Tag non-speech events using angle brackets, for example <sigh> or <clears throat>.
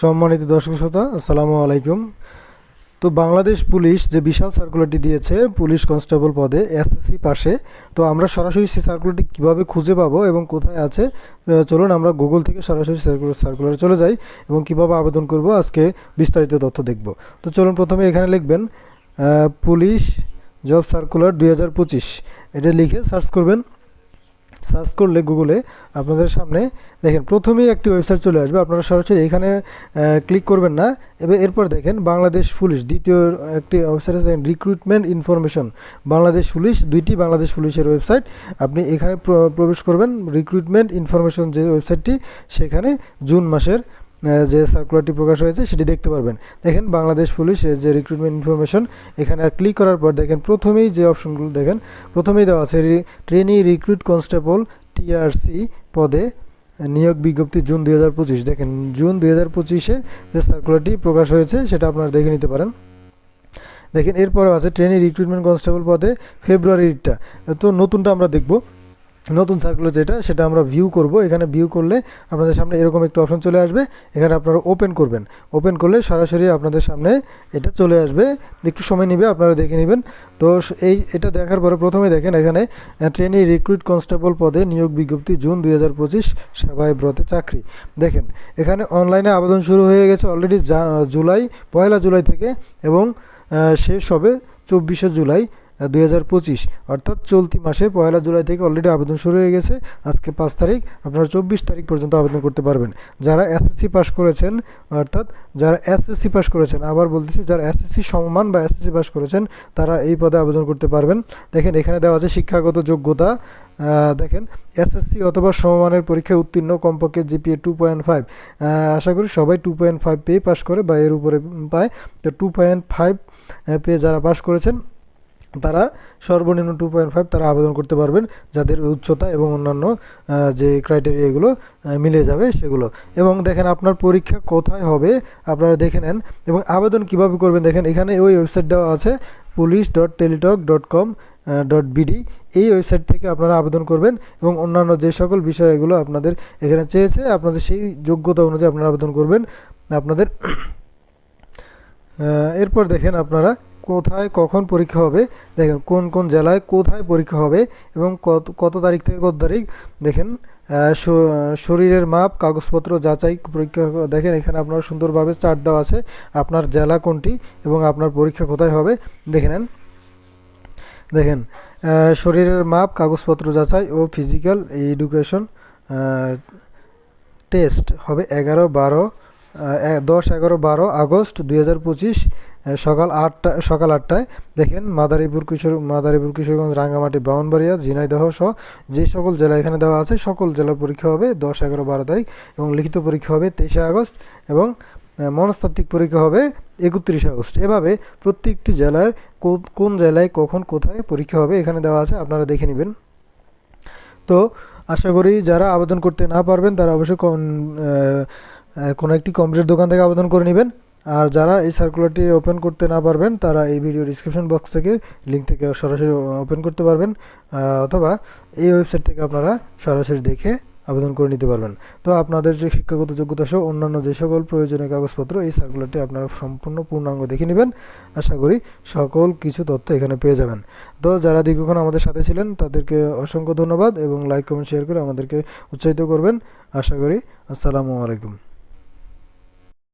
সম্মানিত দর্শক শ্রোতা, আসসালামু আলাইকুম। তো বাংলাদেশ পুলিশ যে বিশাল সার্কুলারটি দিয়েছে, পুলিশ কনস্টেবল পদে এসএসসি পাশে, তো আমরা সরাসরি সেই সার্কুলারটি কীভাবে খুঁজে পাবো এবং কোথায় আছে চলুন আমরা গুগল থেকে সরাসরি সার্কুলার সার্কুলারে চলে যাই এবং কীভাবে আবেদন করব, আজকে বিস্তারিত তথ্য দেখব। তো চলুন প্রথমে এখানে লিখবেন পুলিশ জব সার্কুলার দুই হাজার পঁচিশ। এটা লিখে সার্চ করবেন। সার্চ করলে গুগলে আপনাদের সামনে দেখেন, প্রথমেই একটি ওয়েবসাইট চলে আসবে। আপনারা সরাসরি এখানে ক্লিক করবেন না। এবার এরপর দেখেন, বাংলাদেশ পুলিশ দ্বিতীয় একটি ওয়েবসাইট আছে, দেখেন রিক্রুটমেন্ট ইনফরমেশন বাংলাদেশ পুলিশ, দুইটি বাংলাদেশ পুলিশের ওয়েবসাইট আপনি এখানে প্র- প্রবেশ করবেন রিক্রুটমেন্ট ইনফরমেশন যে ওয়েবসাইটটি সেখানে জুন মাসের যে সার্কুলারটি প্রকাশ হয়েছে, সেটি দেখতে পারবেন। দেখেন, বাংলাদেশ পুলিশ এর যে রিক্রুটমেন্ট ইনফরমেশন এখানে ক্লিক করার পর দেখেন, প্রথমেই যে অপশনগুলো দেখেন, প্রথমেই দেওয়া আছে ট্রেনি রিক্রুট কনস্টেবল টিআরসি পদে নিয়োগ বিজ্ঞপ্তি জুন দুই হাজার পঁচিশ। দেখেন, জুন দুই হাজার পঁচিশের যে সার্কুলারটি প্রকাশ হয়েছে, সেটা আপনারা দেখে নিতে পারেন। দেখেন, এরপরেও আছে ট্রেনি রিক্রুটমেন্ট কনস্টেবল পদে ফেব্রুয়ারিটা। তো নতুনটা আমরা দেখব। নতুন সার্কুলার যেটা, সেটা আমরা ভিউ করব। এখানে ভিউ করলে আপনাদের সামনে এরকম একটা অপশন চলে আসবে। এখানে আপনারা ওপেন করবেন। ওপেন করলে সরাসরি আপনাদের সামনে এটা চলে আসবে। একটু সময় নেবে, আপনারা দেখে নেবেন। তো এই, এটা দেখার পরে প্রথমে দেখেন এখানে ট্রেনি রিক্রুট কনস্টেবল পদে নিয়োগ বিজ্ঞপ্তি জুন দুই হাজার পঁচিশ সেবায় ব্রতে চাকরি। দেখেন, এখানে অনলাইনে আবেদন শুরু হয়ে গেছে অলরেডি জুলাই, পয়লা জুলাই থেকে এবং শেষ হবে চব্বিশে জুলাই। দুই হাজার পঁচিশ, অর্থাৎ চলতি মাসের পয়লা জুলাই থেকে অলরেডি আবেদন শুরু হয়ে গেছে। আজকে পাঁচ তারিখ, আপনারা চব্বিশ তারিখ পর্যন্ত আবেদন করতে পারবেন। যারা এসএসসি পাস করেছেন, অর্থাৎ যারা এসএসসি পাস করেছেন, আবার বলতেছি যারা এসএসসি সমমান বা এসএসসি পাস করেছেন, তারা এই পদে আবেদন করতে পারবেন। দেখেন, এখানে দেওয়া আছে শিক্ষাগত যোগ্যতা। দেখেন এসএসসি অথবা সমমানের পরীক্ষায় উত্তীর্ণ কমপক্ষে জিপিএ টু পয়েন্ট ফাইভ আশা করি সবাই টু পয়েন্ট ফাইভ পেয়ে পাস করে বা এর উপরে পায়। তো টু পয়েন্ট ফাইভ পেয়ে যারা পাস করেছেন তারা সর্বনিম্ন টু পয়েন্ট ফাইভ তারা আবেদন করতে পারবেন যাদের উচ্চতা এবং অন্যান্য যে ক্রাইটেরিয়াগুলো মিলে যাবে সেগুলো। এবং দেখেন আপনার পরীক্ষা কোথায় হবে, আপনারা দেখে নেন। এবং আবেদন কীভাবে করবেন দেখেন, এখানে ওই ওয়েবসাইট দেওয়া আছে police dot teletalk dot com dot BD এই ওয়েবসাইট থেকে আপনারা আবেদন করবেন এবং অন্যান্য যে সকল বিষয় এগুলো আপনাদের এখানে চেয়েছে, আপনাদের সেই যোগ্যতা অনুযায়ী আপনারা আবেদন করবেন। আপনাদের <clears throat> এরপর দেখেন আপনারা কোথায় কখন পরীক্ষা হবে? দেখেন, কোন কোন জেলায় কোথায় পরীক্ষা হবে এবং কত কত তারিখ থেকে কত তারিখ? দেখেন শরীরের মাপ, কাগজপত্র যাচাই, পরীক্ষা, দেখেন এখানে আপনার সুন্দরভাবে চার্ট দেওয়া আছে, আপনার জেলা কোনটি এবং আপনার পরীক্ষা কোথায় হবে? দেখে নেন। দেখেন শরীরের মাপ, কাগজপত্র যাচাই ও ফিজিক্যাল এডুকেশন টেস্ট হবে এগারো, বারো দশ, এগারো, বারো আগস্ট দুই হাজার পঁচিশ সকাল আটটা, সকাল আটটায় দেখেন মাদারীপুর কিশোর, মাদারীপুর কিশোরগঞ্জ, রাঙ্গামাটি, ব্রাহ্মণবাড়িয়া, ঝিনাইদহ সহ যে সকল জেলা এখানে দেওয়া আছে, সকল জেলার পরীক্ষা হবে দশ, এগারো, বারো তারিখ এবং লিখিত পরীক্ষা হবে তেইশে আগস্ট এবং মনস্তাত্ত্বিক পরীক্ষা হবে একত্রিশে আগস্ট। এভাবে প্রত্যেকটি জেলার কোন জেলায় কখন কোথায় পরীক্ষা হবে এখানে দেওয়া আছে, আপনারা দেখে নেবেন। তো আশা করি যারা আবেদন করতে না পারবেন তারা অবশ্যই কোন- একটি কম্পিউটার দোকান থেকে আবেদন করে নেবেন। আর যারা এই সার্কুলারটি ওপেন করতে না পারবেন, তারা এই ভিডিও ডিসক্রিপশন বক্স থেকে লিঙ্ক থেকে সরাসরি ওপেন করতে পারবেন। অথবা এই ওয়েবসাইট থেকে আপনারা সরাসরি দেখে আবেদন করে নিতে পারবেন। তো আপনাদের যে শিক্ষাগত যোগ্যতা সহ অন্যান্য যে সকল প্রয়োজনীয় কাগজপত্র, এই সার্কুলারটি আপনারা সম্পূর্ণ পূর্ণাঙ্গ দেখে নেবেন। আশা করি সকল কিছু তথ্য এখানে পেয়ে যাবেন। তো যারা দীর্ঘক্ষণ আমাদের সাথে ছিলেন, তাদেরকে অসংখ্য ধন্যবাদ এবং লাইক কমেন্ট শেয়ার করে আমাদেরকে উৎসাহিত করবেন। আশা করি, আসসালামু আলাইকুম।